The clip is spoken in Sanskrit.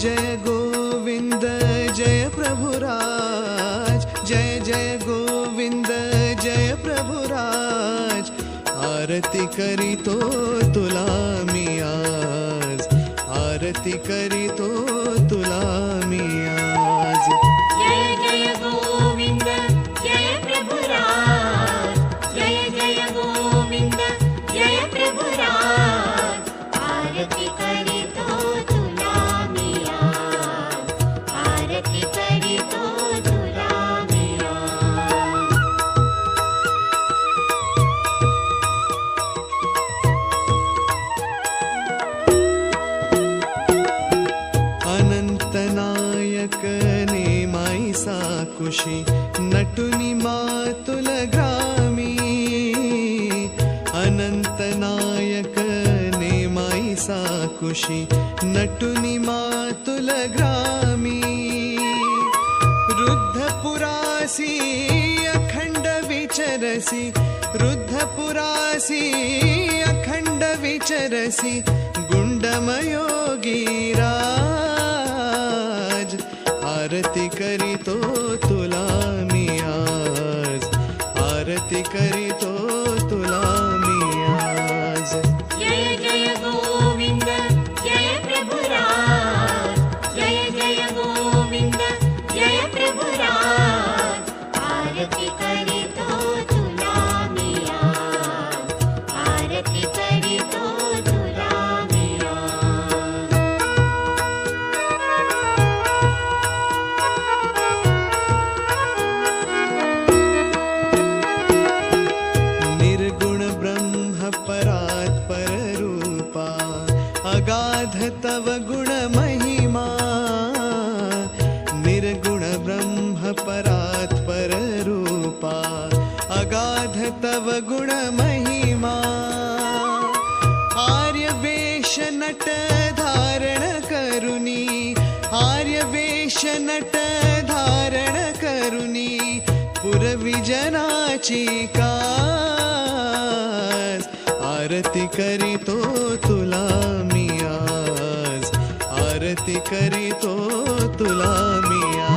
जय गोविंद, जय प्रभुराज, जय जय गोविंद, जय प्रभुराज। आरती करी तो तुला मियाज आरती करी नटुनि मातुल ग्रामी अनन्तनायक नेमाई साकुशी नटुनि मातुल ग्रामी रुद्धपुरासी अखण्ड विचरसि। रुद्धपुरासी अखण्ड विचरसि। गुण्डमयोगीराज करितो तुला मी आज आरती करितो तुला मी आज जय जय गोविन्द जय प्रभुराज जय जय गोविन्द जय प्रभुराज आरती करितो तुला मिया आरती करितो अगाध तव गुण महिमा निर्गुण ब्रह्म परात् अगाध तव गुण महिमा आर्यवेश नट धारण करुणी आर्यवेश नट धारण करुणी पुरविजनाची कास। आरती करीतो तुला मी आरती करी तो तुला मिया